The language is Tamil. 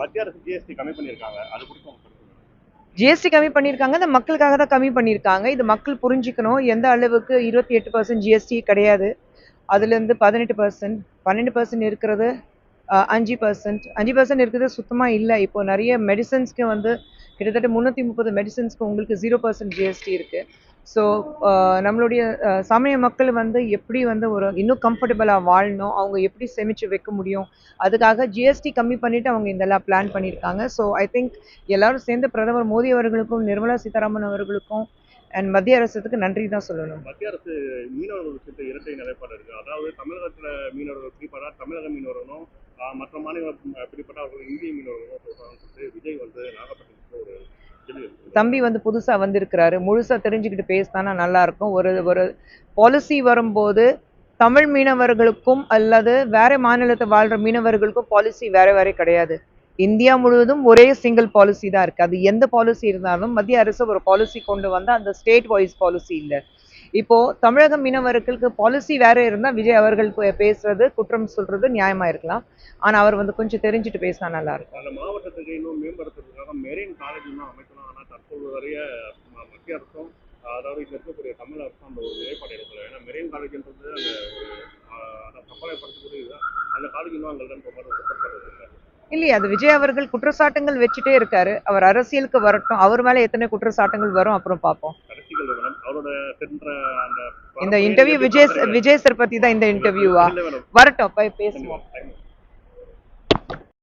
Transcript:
மத்திய அரசு ஜிஎஸ்டி கம்மி பண்ணியிருக்காங்க. அது குறித்து? ஜிஎஸ்டி கம்மி பண்ணியிருக்காங்க. இந்த மக்களுக்காக தான் கம்மி பண்ணியிருக்காங்க. இது மக்கள் புரிஞ்சுக்கணும். எந்த அளவுக்கு இருபத்தி எட்டு பர்சன்ட் ஜிஎஸ்டி கிடையாது. அதுலேருந்து பதினெட்டு பர்சன்ட் பன்னெண்டு பர்சன்ட் இருக்கிறது. அஞ்சு பர்சன்ட் அஞ்சு பர்சன்ட் இருக்கிறது சுத்தமாக இல்லை. இப்போ நிறைய மெடிசன்ஸ்க்கு வந்து கிட்டத்தட்ட முந்நூற்றி முப்பது மெடிசன்ஸ்க்கு உங்களுக்கு ஜீரோ பர்சன்ட் ஜிஎஸ்டி இருக்குது ஸோ uh, நம்மளுடைய uh, சமய மக்கள் வந்து எப்படி வந்து ஒரு இன்னும் கம்ஃபர்டபுளாக வாழணும்? அவங்க எப்படி சேமித்து வைக்க முடியும்? அதுக்காக ஜிஎஸ்டி கம்மி பண்ணிவிட்டு அவங்க இதெல்லாம் பிளான் பண்ணியிருக்காங்க. ஸோ ஐ திங்க் எல்லாரும் சேர்ந்து பிரதமர் மோடி அவர்களுக்கும் நிர்மலா சீதாராமன் அவர்களுக்கும் அண்ட் மத்திய அரசுக்கு நன்றி தான் சொல்லணும். மத்திய அரசு மீனவர்கள் விஷயத்தை இரட்டை நிலைப்பாடு இருக்கு. அதாவது தமிழகத்தில் மீனவர்கள் பிடிப்பதா தமிழக மீனவர்களும் மற்ற மாநிலம் பிடிப்பட்ட அவர்கள் இந்திய மீனவர்களும் விஜய் வந்து நாகப்பட்டினத்துக்கு ஒரு கேள்வி இருக்கு. தம்பி வந்து புதுசா வந்திருக்கிறாரு. முழுசா தெரிஞ்சுக்கிட்டு பேசினா நல்லா இருக்கும் ஒரு ஒரு பாலிசி வரும்போது தமிழ் மீனவர்களுக்கும் அல்லது வேற மாநிலத்தை வாழ்ற மீனவர்களுக்கும் பாலிசி வேற வேற கிடையாது. இந்தியா முழுவதும் ஒரே சிங்கிள் பாலிசி தான் இருக்கு. அது எந்த பாலிசி இருந்தாலும் மத்திய அரசு ஒரு பாலிசி கொண்டு வந்தால் அந்த ஸ்டேட் வைஸ் பாலிசி இல்லை. இப்போ தமிழக மீனவர்களுக்கு பாலிசி வேற இருந்தா விஜய் அவர்கள் பேசுறது குற்றம் சொல்றது நியாயமா இருக்கலாம். ஆனா அவர் வந்து கொஞ்சம் தெரிஞ்சுட்டு பேசினா நல்லா இருக்கும். அந்த மாவட்டத்துக்கு இன்னும் மேம்படுத்துறதுக்காக மெரின் காலேஜ் இன்னும் அமைக்கலாம். ஆனால் தற்போது வரைய மத்திய அரசும் அதாவது இங்க இருக்கக்கூடிய தமிழ் அரசும் அந்த ஒரு நிலைப்பாடு எடுக்கல. ஏன்னா மெரைன் காலேஜ்ன்றது அந்த ஒரு ஆஹ், அந்த கப்பலை அந்த காலேஜ் இன்னும் அங்கே ரொம்ப இல்லை இல்லையே அது விஜய் அவர்கள் குற்றச்சாட்டுங்கள் வச்சுட்டே இருக்காரு. அவர் அரசியலுக்கு வரட்டும். அவர் மேல எத்தனை குற்றச்சாட்டுகள் வரும் அப்புறம் பார்ப்போம். இந்த இன்டர்வியூ விஜய் விஜய் சார் பத்தி தான் இந்த இன்டர்வியூவா வரட்டும் போய் பேசுவோம்.